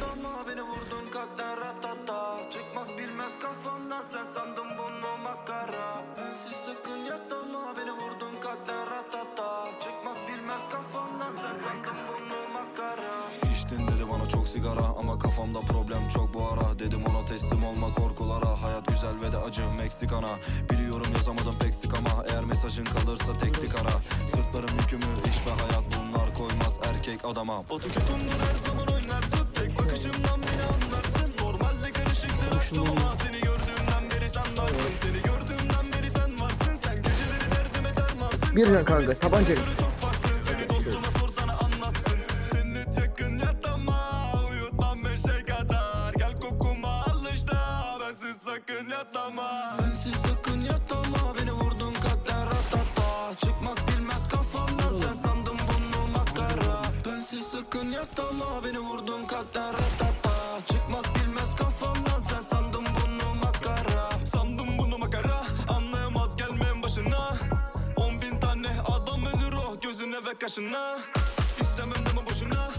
yatama beni vurdun kader ratata Çıkmak bilmez kafamdan sen sandın bunu makara. Bensiz sakın yatama beni vurdun kader ratata Çıkmak bilmez kafamdan sen sandın bunu makara. İçtin dedi bana çok sigara ama kafamda problem çok bu ara. Dedim ona teslim olma korkulara. Hayat güzel ve de acı Meksikana. Biliyorum yazamadım pek sık ama Eğer mesajın kalırsa teknik ara. Sırtlarım yükümü iş ve hayat bunlar koymaz erkek adama. Batu ketumdur her zaman oynar. Tek bakışımdan beni anlarsın. Normalde karışıktır aklım ama Seni gördüğümden beri sen varsın. Seni gördüğümden beri sen varsın. Sen geceleri derdime dermansın. Bir can kanka tabanca. çok farklı. Beni dostuma sorsana anlatsın. Cennet yakın yatama Uyutmam beşe kadar. Gel kokuma alış da Bensiz sakın yatama Bensiz sakın sakın yatama Beni vurdun kader ratata. Çıkmak bilmez kafamdan Sen sandın bunu makara. Sandım bunu makara Anlayamaz gelmeyin başına. On bin tane adam ölür o gözüne ve kaşına. İstemem deme boşuna